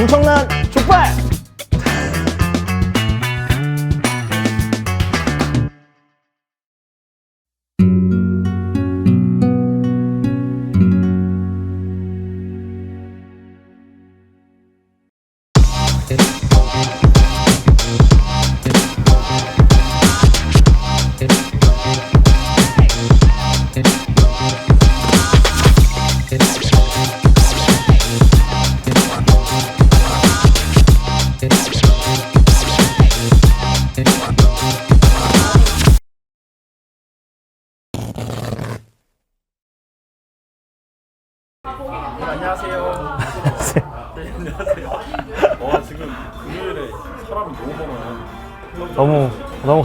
엄청난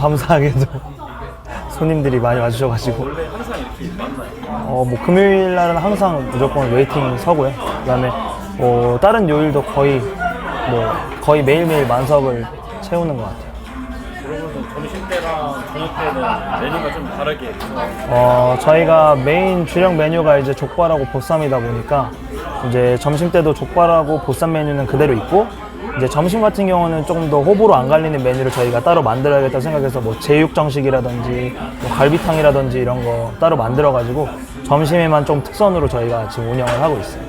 감사하게도 손님들이 많이 와주셔가지고. 원래 항상 이렇게 만나요. 어, 뭐 금요일 날은 항상 무조건 웨이팅 서고요. 그다음에 뭐 다른 요일도 거의 뭐 거의 매일매일 만석을 채우는 것 같아요. 그러면 점심 때랑 저녁 때는 메뉴가 좀 다르게 있어요. 어, 저희가 메인 주력 메뉴가 이제 족발하고 보쌈이다 보니까 이제 점심 때도 족발하고 보쌈 메뉴는 그대로 있고 이제 점심 같은 경우는 조금 더 호불호 안 갈리는 메뉴를 저희가 따로 만들어야겠다 생각해서 뭐 제육 정식이라든지 뭐 갈비탕이라든지 이런 거 따로 만들어 가지고 점심에만 좀 특선으로 저희가 지금 운영을 하고 있어요.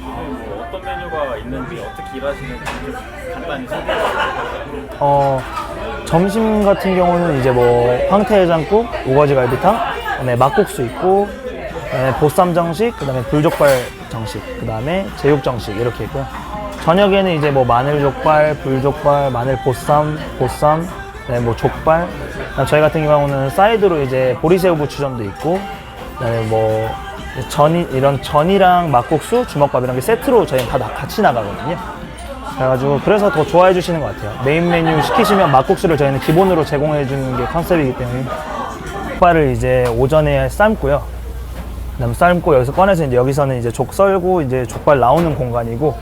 뭐 어떤 메뉴가 있는지 어떻게 일하시는지 좀 간단히 소개해 주세요. 어, 점심 같은 경우는 이제 뭐 황태해장국, 우거지 갈비탕, 그다음에 막국수 있고, 그다음에 보쌈 정식, 그다음에 불족발 정식, 그다음에 제육 정식 이렇게 있고요. 저녁에는 이제 뭐 마늘 족발, 불족발, 마늘 보쌈, 보쌈, 그다음에 뭐 족발. 저희 같은 경우는 사이드로 이제 보리새우 부추전도 있고, 그다음에 뭐 전이 이런 전이랑 막국수, 주먹밥이랑 게 세트로 저희는 다 나- 같이 나가거든요. 그래가지고 그래서 더 좋아해 주시는 것 같아요. 메인 메뉴 시키시면 막국수를 저희는 기본으로 제공해 주는 게 컨셉이기 때문에 족발을 이제 오전에 삶고요. 그다음 삶고 여기서 꺼내서 이제 여기서는 이제 족 썰고 이제 족발 나오는 공간이고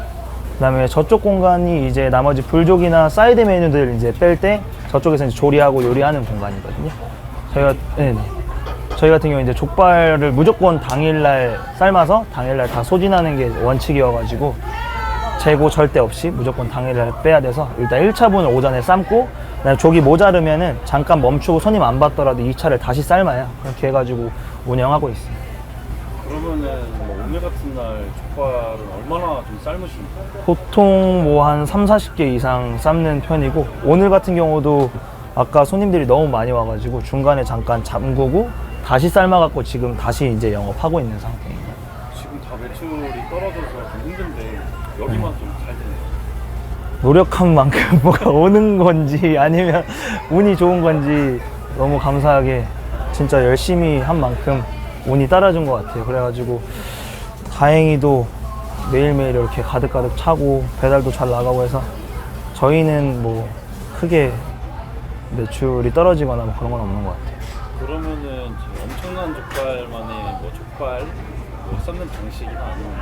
그다음에 저쪽 공간이 이제 나머지 불족이나 사이드 메뉴들 이제 뺄 때 저쪽에서 이제 조리하고 요리하는 공간이거든요. 저희가 네네. 저희 같은 경우 이제 족발을 무조건 당일날 삶아서 당일날 다 소진하는 게 원칙이어가지고 재고 절대 없이 무조건 당일날 빼야 돼서 일단 1차분을 오전에 삶고 그다음에 족이 모자르면은 잠깐 멈추고 손님 안 받더라도 2차를 다시 삶아요. 그렇게 해가지고 운영하고 있어요. 그러면은 뭐 오늘 같은 날 족발은 얼마나 좀 삶으십니까? 보통 뭐 한 3, 40개 이상 삶는 편이고 오늘 같은 경우도 아까 손님들이 너무 많이 와가지고 중간에 잠깐 잠그고 다시 삶아갖고 지금 다시 이제 영업하고 있는 상태입니다. 지금 다 매출이 떨어져서 좀 힘든데 여기만 좀 잘 되네요. 노력한 만큼 뭐가 오는 건지 아니면 운이 좋은 건지 너무 감사하게 진짜 열심히 한 만큼 운이 따라준 것 같아요. 그래가지고 다행히도 매일매일 이렇게 가득가득 차고 배달도 잘 나가고 해서 저희는 뭐 크게 매출이 떨어지거나 뭐 그런 건 없는 것 같아요. 그러면은 지금 엄청난 족발만의 뭐 족발 뭐 삶는 방식이나 아니면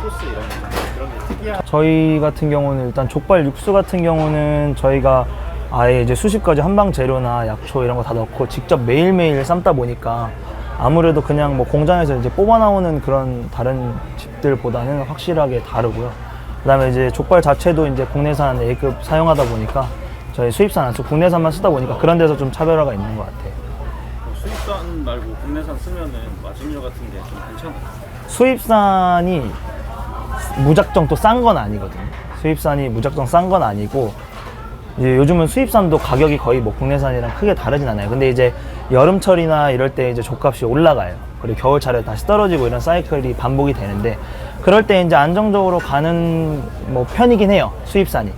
뭐 소스 이런 거 그런 게 특이한 저희 같은 경우는 일단 족발 육수 같은 경우는 저희가 아예 이제 수십 가지 한방 재료나 약초 이런 거 다 넣고 직접 매일매일 삶다 보니까 아무래도 그냥 뭐 공장에서 이제 뽑아 나오는 그런 다른 집들보다는 확실하게 다르고요. 그다음에 이제 족발 자체도 이제 국내산 A급 사용하다 보니까 저희 수입산 안 쓰고 국내산만 쓰다 보니까 그런 데서 좀 차별화가 있는 것 같아요. 뭐 수입산 말고 국내산 쓰면은 마진료 같은 게 좀 괜찮아요. 수입산이 무작정 또 싼 건 아니거든요. 수입산이 무작정 싼 건 아니고 이제 요즘은 수입산도 가격이 거의 뭐 국내산이랑 크게 다르진 않아요. 근데 이제 여름철이나 이럴 때 이제 족값이 올라가요. 그리고 겨울철에 다시 떨어지고 이런 사이클이 반복이 되는데 그럴 때 이제 안정적으로 가는 뭐 편이긴 해요. 수입산이.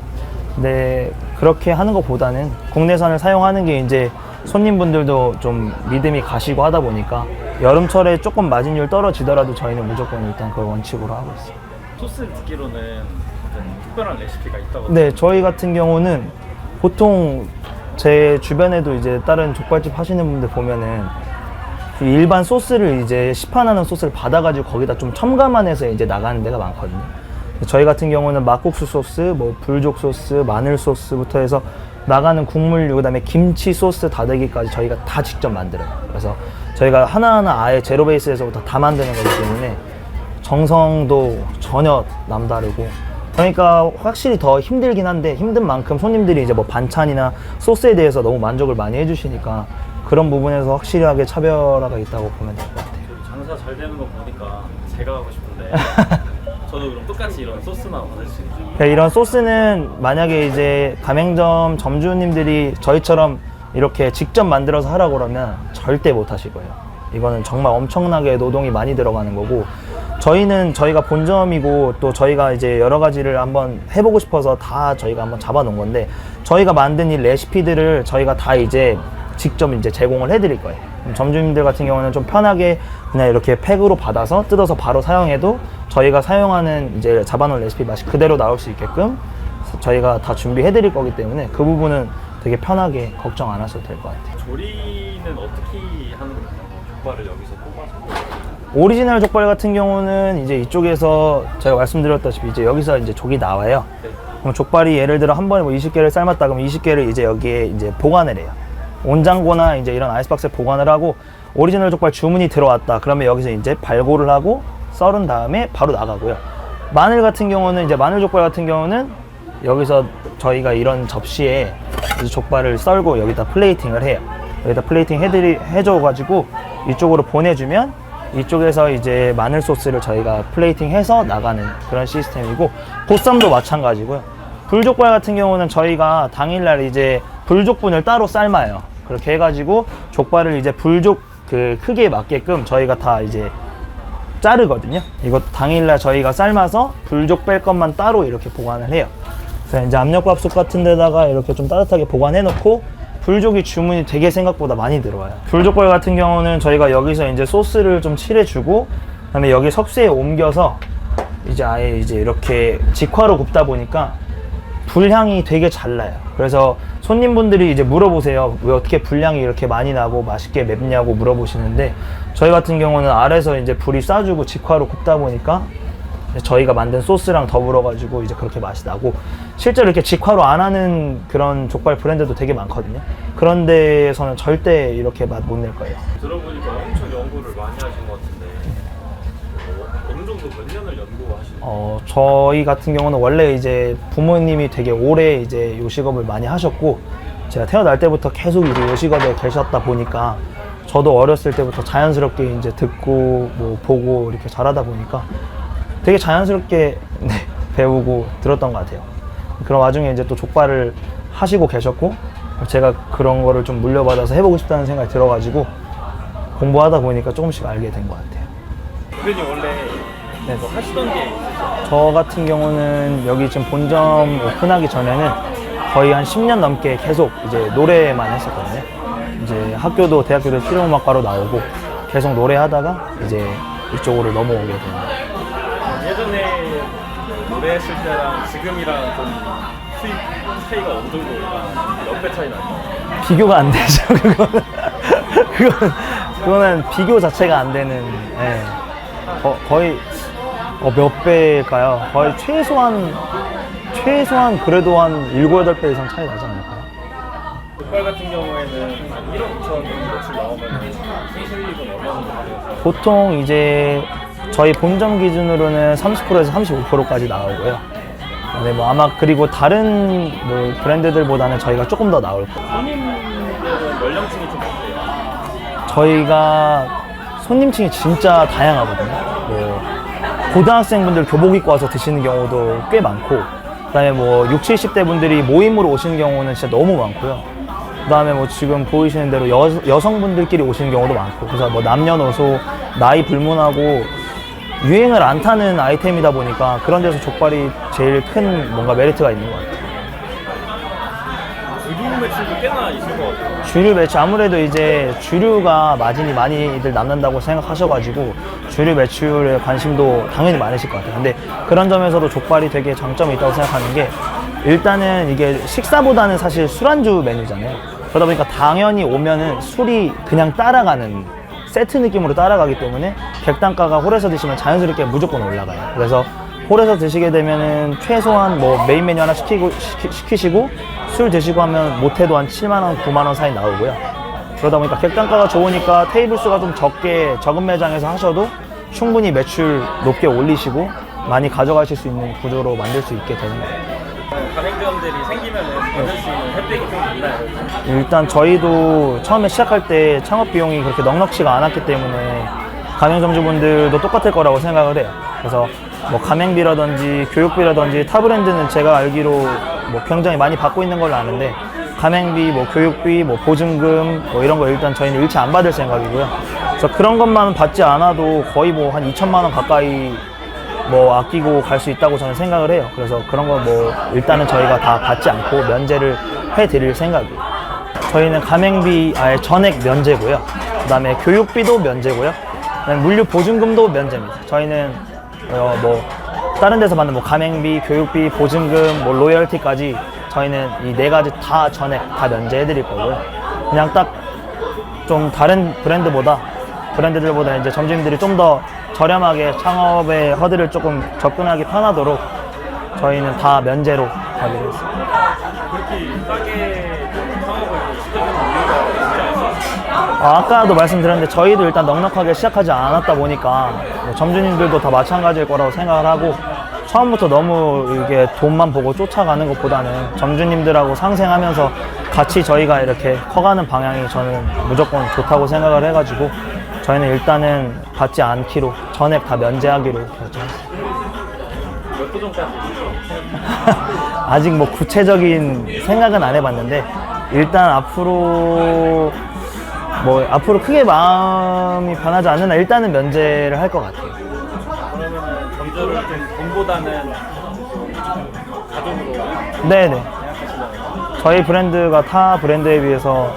근데 그렇게 하는 것보다는 국내산을 사용하는 게 이제 손님분들도 좀 믿음이 가시고 하다 보니까 여름철에 조금 마진율 떨어지더라도 저희는 무조건 일단 그걸 원칙으로 하고 있어요. 소스 듣기로는 특별한 레시피가 있다고 네, 저희 같은 경우는 보통 제 주변에도 이제 다른 족발집 하시는 분들 보면은 그 일반 소스를 이제 시판하는 소스를 받아가지고 거기다 좀 첨가만 해서 이제 나가는 데가 많거든요. 저희 같은 경우는 막국수 소스, 뭐 불족 소스, 마늘 소스부터 해서 나가는 국물류, 그다음에 김치 소스 다대기까지 저희가 다 직접 만들어요. 그래서 저희가 하나하나 아예 제로 베이스에서부터 다 만드는 거기 때문에 정성도 전혀 남다르고 그러니까 확실히 더 힘들긴 한데 힘든 만큼 손님들이 이제 뭐 반찬이나 소스에 대해서 너무 만족을 많이 해주시니까 그런 부분에서 확실하게 차별화가 있다고 보면 될 것 같아요. 장사 잘 되는 거 보니까 제가 하고 싶은데 저도 그럼 똑같이 이런 소스나 받을 수 있죠. 네, 이런 소스는 만약에 이제 가맹점 점주님들이 저희처럼 이렇게 직접 만들어서 하라고 그러면 절대 못 하실 거예요. 이거는 정말 엄청나게 노동이 많이 들어가는 거고 저희는 저희가 본점이고 또 저희가 이제 여러 가지를 한번 해보고 싶어서 다 저희가 한번 잡아놓은 건데 저희가 만든 이 레시피들을 저희가 다 이제 직접 이제 제공을 해드릴 거예요. 점주님들 같은 경우는 좀 편하게 그냥 이렇게 팩으로 받아서 뜯어서 바로 사용해도 저희가 사용하는 이제 잡아놓은 레시피 맛이 그대로 나올 수 있게끔 저희가 다 준비해드릴 거기 때문에 그 부분은 되게 편하게 걱정 안 하셔도 될 것 같아요. 조리는 어떻게 하는 건가요? 족발을 여기서 뽑아서 오리지널 족발 같은 경우는 이제 이쪽에서 제가 말씀드렸다시피 이제 여기서 이제 족이 나와요. 네. 그럼 족발이 예를 들어 한 번에 뭐 20개를 삶았다 그러면 20개를 이제 여기에 이제 보관을 해요. 온장고나 이제 이런 아이스박스에 보관을 하고 오리지널 족발 주문이 들어왔다. 그러면 여기서 이제 발골을 하고 썰은 다음에 바로 나가고요. 마늘 같은 경우는 이제 마늘 족발 같은 경우는 여기서 저희가 이런 접시에 족발을 썰고 여기다 플레이팅을 해요. 여기다 플레이팅 해드리 해줘가지고 이쪽으로 보내주면 이쪽에서 이제 마늘 소스를 저희가 플레이팅 해서 나가는 그런 시스템이고 보쌈도 마찬가지고요. 불족발 같은 경우는 저희가 당일날 이제 불족분을 따로 삶아요. 그렇게 해가지고 족발을 이제 불족 그 크기에 맞게끔 저희가 다 이제 자르거든요. 이거 당일날 저희가 삶아서 불족 뺄 것만 따로 이렇게 보관을 해요. 그래서 이제 압력밥솥 같은 데다가 이렇게 좀 따뜻하게 보관해 놓고 불족이 주문이 되게 생각보다 많이 들어와요. 불족발 같은 경우는 저희가 여기서 이제 소스를 좀 칠해주고 그다음에 여기 석쇠에 옮겨서 이제 아예 이제 이렇게 직화로 굽다 보니까 불향이 되게 잘 나요. 그래서 손님분들이 이제 물어보세요. 왜 어떻게 불향이 이렇게 많이 나고 맛있게 맵냐고 물어보시는데 저희 같은 경우는 아래서 이제 불이 쏴주고 직화로 굽다 보니까 저희가 만든 소스랑 더불어 가지고 이제 그렇게 맛이 나고 실제로 이렇게 직화로 안 하는 그런 족발 브랜드도 되게 많거든요. 그런 데에서는 절대 이렇게 맛 못 낼 거예요. 들어보니까 엄청 연구를 많이 하신 것 같은데 어, 어느 정도 몇 년을 연구하시는 거예요? 어, 저희 같은 경우는 원래 이제 부모님이 되게 오래 이제 요식업을 많이 하셨고, 제가 태어날 때부터 계속 이제 요식업에 계셨다 보니까, 저도 어렸을 때부터 자연스럽게 이제 듣고, 뭐, 보고 이렇게 자라다 보니까 되게 자연스럽게 네, 배우고 들었던 것 같아요. 그런 와중에 이제 또 족발을 하시고 계셨고, 제가 그런 거를 좀 물려받아서 해보고 싶다는 생각이 들어가지고, 공부하다 보니까 조금씩 알게 된 것 같아요. 대표님 원래 네. 뭐 하시던 게? 저 같은 경우는 여기 지금 본점 오픈하기 전에는 거의 한 10년 넘게 계속 이제 노래만 했었거든요. 이제 학교도 대학교도 실용음악과로 나오고 계속 노래하다가 이제 이쪽으로 넘어오게 됩니다. 노래했을 때랑 지금이랑 좀 수입 차이가 어느 정도 몇배 차이 나요? 비교가 안 되죠. 그거는 그거는 그거는 비교 자체가 안 되는. 예. 거, 거의 어, 몇 배일까요? 거의 최소한 최소한 그래도 한 7, 8배 이상 차이 나지 않을까요? 족발 같은 경우에는 1억 2천 매출 나오면 수익은 얼마 정도 돼요? 보통 이제 저희 본점 기준으로는 30%에서 35%까지 나오고요. 네, 뭐 아마 그리고 다른 뭐 브랜드들보다는 저희가 조금 더 나올 거예요. 손님들은 연령층이 좀 어때요? 저희가 손님층이 진짜 다양하거든요. 뭐 고등학생분들 교복 입고 와서 드시는 경우도 꽤 많고, 그다음에 뭐 6, 70대 분들이 모임으로 오시는 경우는 진짜 너무 많고요. 그다음에 뭐 지금 보이시는 대로 여, 여성분들끼리 오시는 경우도 많고, 그래서 뭐 남녀노소 나이 불문하고 유행을 안 타는 아이템이다 보니까 그런 데서 족발이 제일 큰 뭔가 메리트가 있는 것 같아요. 주류 매출도 꽤나 있을 것 같아요. 주류 매출 아무래도 이제 주류가 마진이 많이들 남는다고 생각하셔가지고 주류 매출에 관심도 당연히 많으실 것 같아요. 근데 그런 점에서도 족발이 되게 장점이 있다고 생각하는 게 일단은 이게 식사보다는 사실 술안주 메뉴잖아요. 그러다 보니까 당연히 오면은 술이 그냥 따라가는 세트 느낌으로 따라가기 때문에 객단가가 홀에서 드시면 자연스럽게 무조건 올라가요. 그래서 홀에서 드시게 되면은 최소한 뭐 메인 메뉴 하나 시키고 시키, 시키 시고 술 드시고 하면 못해도 한 7만 원, 9만 원 사이 나오고요. 그러다 보니까 객단가가 좋으니까 테이블 수가 좀 적게 적은 매장에서 하셔도 충분히 매출 높게 올리시고 많이 가져가실 수 있는 구조로 만들 수 있게 되는 거예요. 일단 저희도 처음에 시작할 때 창업 비용이 그렇게 넉넉치가 않았기 때문에 가맹점주분들도 똑같을 거라고 생각을 해요. 그래서 뭐 가맹비라든지 교육비라든지 타 브랜드는 제가 알기로 뭐 굉장히 많이 받고 있는 걸로 아는데 가맹비, 뭐 교육비, 뭐 보증금 뭐 이런 거 일단 저희는 일체 안 받을 생각이고요. 그래서 그런 것만 받지 않아도 거의 뭐 한 2천만 원 가까이 뭐 아끼고 갈 수 있다고 저는 생각을 해요. 그래서 그런 거뭐 일단은 저희가 다 받지 않고 면제를 해드릴 생각이에요. 저희는 가맹비 아예 전액 면제고요. 그다음에 교육비도 면제고요. 그다음에 물류 보증금도 면제입니다. 저희는 어 뭐 다른 데서 받는 뭐 가맹비, 교육비, 보증금, 뭐 로열티까지 저희는 이 네 가지 다 전액 다 면제해드릴 거고요. 그냥 딱 좀 다른 브랜드보다 브랜드들보다 이제 점주님들이 좀더 저렴하게 창업의 허들을 조금 접근하기 편하도록 저희는 다 면제로 가기로 했습니다. 아, 아까도 말씀드렸는데 저희도 일단 넉넉하게 시작하지 않았다 보니까 뭐 점주님들도 다 마찬가지일 거라고 생각을 하고 처음부터 너무 이게 돈만 보고 쫓아가는 것보다는 점주님들하고 상생하면서 같이 저희가 이렇게 커가는 방향이 저는 무조건 좋다고 생각을 해가지고 저희는 일단은 받지 않기로 전액 다 면제하기로 결정했습니다. 몇 도전까지 아직 뭐 구체적인 생각은 안 해봤는데 일단 앞으로 뭐 앞으로 크게 마음이 변하지 않는 한 일단은 면제를 할 것 같아요. 그러면은 점주를 좀 돈보다는 가족으로 네네. 저희 브랜드가 타 브랜드에 비해서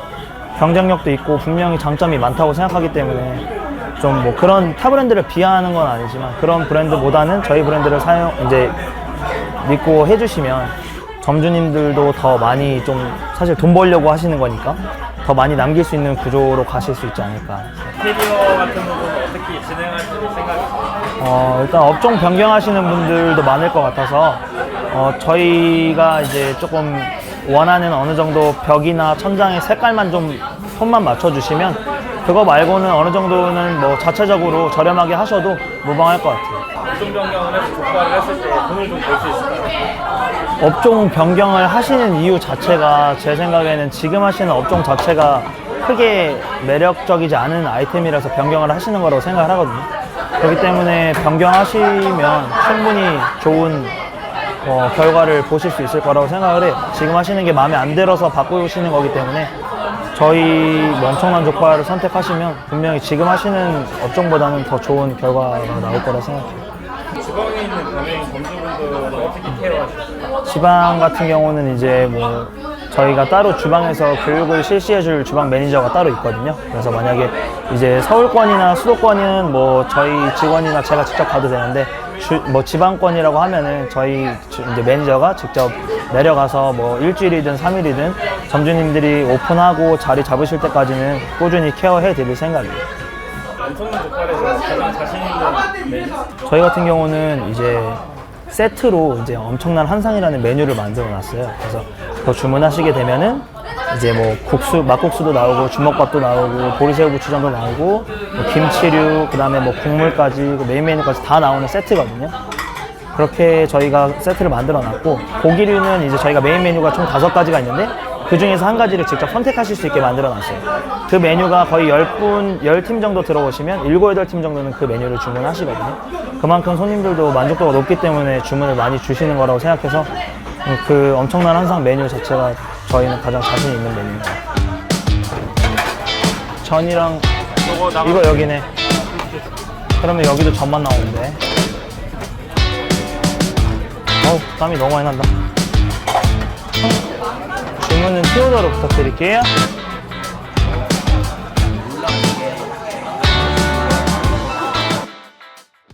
경쟁력도 있고 분명히 장점이 많다고 생각하기 때문에 좀 뭐 그런 타 브랜드를 비하하는 건 아니지만 그런 브랜드보다는 저희 브랜드를 사용 이제 믿고 해주시면 점주님들도 더 많이 좀 사실 돈 벌려고 하시는 거니까 더 많이 남길 수 있는 구조로 가실 수 있지 않을까. 인테리어 같은 부분은 어떻게 진행하실 생각이세요? 어, 일단 업종 변경하시는 분들도 많을 것 같아서 어, 저희가 이제 조금 원하는 어느 정도 벽이나 천장의 색깔만 좀 손만 맞춰주시면 그거 말고는 어느 정도는 뭐 자체적으로 저렴하게 하셔도 무방할 것 같아요. 업종 변경을 해서 족발을 했을 때 돈을 좀 벌 수 있을까요? 업종 변경을 하시는 이유 자체가 제 생각에는 지금 하시는 업종 자체가 크게 매력적이지 않은 아이템이라서 변경을 하시는 거라고 생각을 하거든요. 그렇기 때문에 변경하시면 충분히 좋은 어, 결과를 보실 수 있을 거라고 생각을 해요. 지금 하시는 게 마음에 안 들어서 바꾸시는 거기 때문에 저희 뭐 엄청난 족발을 선택하시면 분명히 지금 하시는 업종보다는 더 좋은 결과가 나올 거라 생각해요. 지방에 있는 가맹 점주분들은 어떻게 케어하시나요? 지방 같은 경우는 이제 뭐 저희가 따로 주방에서 교육을 실시해줄 주방 매니저가 따로 있거든요. 그래서 만약에 이제 서울권이나 수도권은 뭐 저희 직원이나 제가 직접 가도 되는데 주, 뭐 지방권이라고 하면은 저희 주- 이제 매니저가 직접 내려가서 뭐 일주일이든 삼일이든 점주님들이 오픈하고 자리 잡으실 때까지는 꾸준히 케어해 드릴 생각이에요. 엄청난 족발에서 가장 자신 있는 메뉴? 저희 같은 경우는 이제 세트로 이제 엄청난 한상이라는 메뉴를 만들어 놨어요. 그래서 그거 주문하시게 되면은 이제 뭐 국수, 막국수도 나오고 주먹밥도 나오고 보리새우 부추전도 나오고 뭐 김치류, 그다음에 뭐 국물까지 그 메인 메뉴까지 다 나오는 세트거든요. 그렇게 저희가 세트를 만들어 놨고 고기류는 이제 저희가 메인 메뉴가 총 다섯 가지가 있는데 그 중에서 한 가지를 직접 선택하실 수 있게 만들어 놨어요. 그 메뉴가 거의 10분, 10팀 정도 들어오시면 7, 8팀 정도는 그 메뉴를 주문하시거든요. 그만큼 손님들도 만족도가 높기 때문에 주문을 많이 주시는 거라고 생각해서 그 엄청난 한상 메뉴 자체가 저희는 가장 자신 있는 메뉴입니다. 전이랑 이거 여기네. 그러면 여기도 전만 나오는데. 어우, 땀이 너무 많이 난다. 주문은 티오더로 부탁드릴게요.